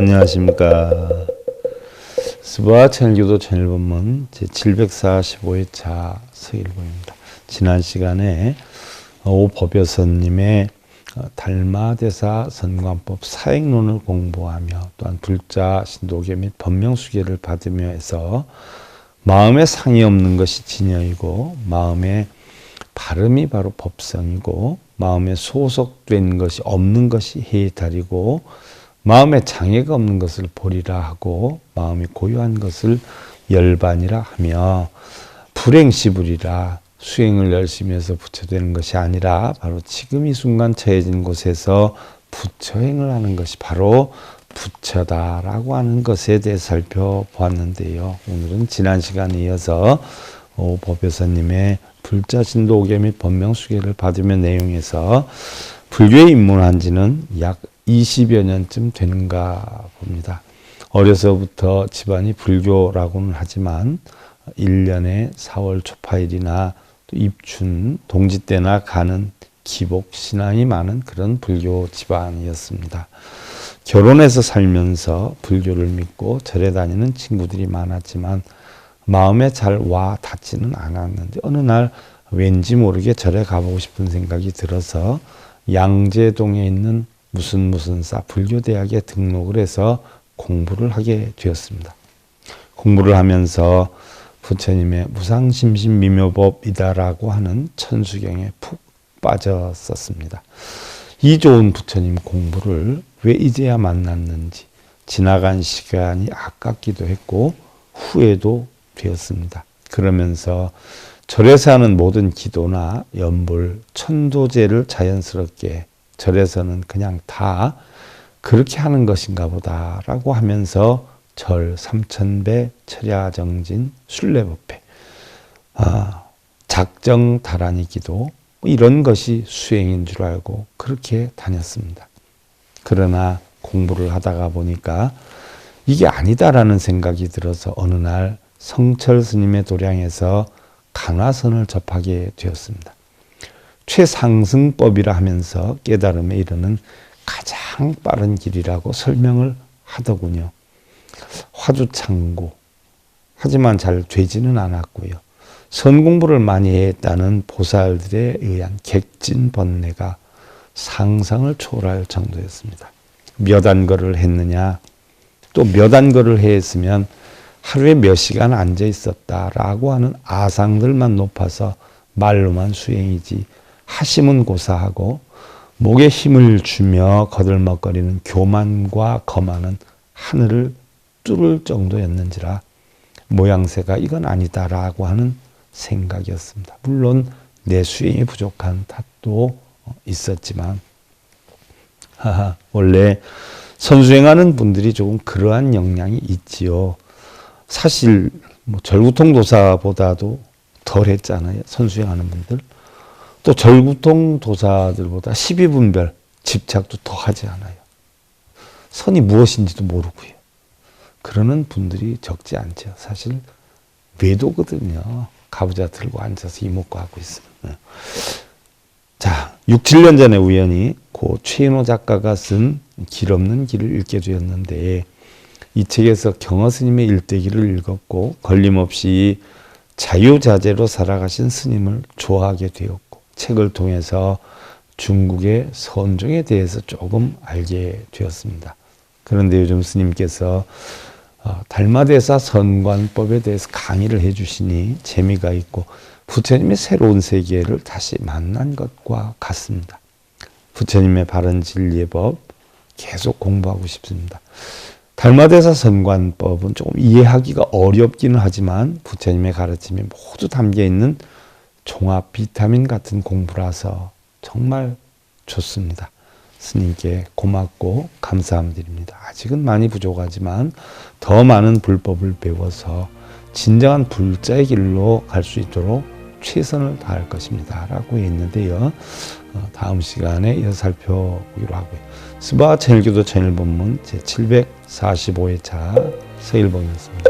안녕하십니까. 스바 천일교도 천일본문 제745회차 서일보입니다. 지난 시간에 오법여선님의 달마대사 선관법 사행론을 공부하며 또한 불자 신도계 및 법명수계를 받으며 해서 마음에 상이 없는 것이 진여이고 마음에 발음이 바로 법성이고 마음에 소속된 것이 없는 것이 해달이고 마음에 장애가 없는 것을 보리라 하고 마음이 고요한 것을 열반이라 하며 불행시불이라 수행을 열심히 해서 부처되는 것이 아니라 바로 지금 이 순간 처해진 곳에서 부처행을 하는 것이 바로 부처다라고 하는 것에 대해 살펴보았는데요. 오늘은 지난 시간에 이어서 법여사님의 불자신도 오계 및 법명수계를 받으면 내용에서 불교에 입문한 지는 약 20여 년쯤 되는가 봅니다. 어려서부터 집안이 불교라고는 하지만 1년에 4월 초파일이나 또 입춘, 동지 때나 가는 기복 신앙이 많은 그런 불교 집안이었습니다. 결혼해서 살면서 불교를 믿고 절에 다니는 친구들이 많았지만 마음에 잘 와 닿지는 않았는데 어느 날 왠지 모르게 절에 가보고 싶은 생각이 들어서 양재동에 있는 무슨 무슨 사 불교대학에 등록을 해서 공부를 하게 되었습니다. 공부를 하면서 부처님의 무상심신미묘법이다라고 하는 천수경에 푹 빠졌었습니다. 이 좋은 부처님 공부를 왜 이제야 만났는지 지나간 시간이 아깝기도 했고 후회도 되었습니다. 그러면서 절에서 하는 모든 기도나 연불, 천도제를 자연스럽게 절에서는 그냥 다 그렇게 하는 것인가 보다라고 하면서 절, 삼천배, 철야정진, 순례법회, 아, 작정 다란이 기도 뭐 이런 것이 수행인 줄 알고 그렇게 다녔습니다. 그러나 공부를 하다가 보니까 이게 아니다라는 생각이 들어서 어느 날 성철 스님의 도량에서 간화선을 접하게 되었습니다. 최상승법이라 하면서 깨달음에 이르는 가장 빠른 길이라고 설명을 하더군요. 화두창고. 하지만 잘 되지는 않았고요. 선 공부를 많이 했다는 보살들에 의한 객진 번뇌가 상상을 초월할 정도였습니다. 몇 안거를 했느냐, 또 몇 안거를 했으면 하루에 몇 시간 앉아 있었다라고 하는 아상들만 높아서 말로만 수행이지 하심은 고사하고 목에 힘을 주며 거들먹거리는 교만과 거만은 하늘을 뚫을 정도였는지라 모양새가 이건 아니다라고 하는 생각이었습니다. 물론 내 수행이 부족한 탓도 있었지만 하하 원래 선수행하는 분들이 조금 그러한 역량이 있지요. 사실 뭐 절구통 도사보다도 덜 했잖아요. 선수행하는 분들. 또 절구통 도사들보다 12분별 집착도 더 하지 않아요. 선이 무엇인지도 모르고요. 그러는 분들이 적지 않죠. 사실 외도거든요. 가부좌 들고 앉아서 이목구 하고 있으면. 네. 자, 6, 7년 전에 우연히 고 최인호 작가가 쓴 길 없는 길을 읽게 되었는데 이 책에서 경허 스님의 일대기를 읽었고 걸림없이 자유자재로 살아가신 스님을 좋아하게 되었고 책을 통해서 중국의 선종에 대해서 조금 알게 되었습니다. 그런데 요즘 스님께서 어, 달마대사 선관법에 대해서 강의를 해주시니 재미가 있고 부처님의 새로운 세계를 다시 만난 것과 같습니다. 부처님의 바른 진리의 법 계속 공부하고 싶습니다. 달마대사 선관법은 조금 이해하기가 어렵기는 하지만 부처님의 가르침이 모두 담겨 있는 종합 비타민 같은 공부라서 정말 좋습니다. 스님께 고맙고 감사함드립니다. 아직은 많이 부족하지만 더 많은 불법을 배워서 진정한 불자의 길로 갈 수 있도록 최선을 다할 것입니다. 라고 했는데요. 어, 다음 시간에 이어 살펴보기로 하고요. 스바 천일교도 천일본문 제745회차 서일봉이었습니다.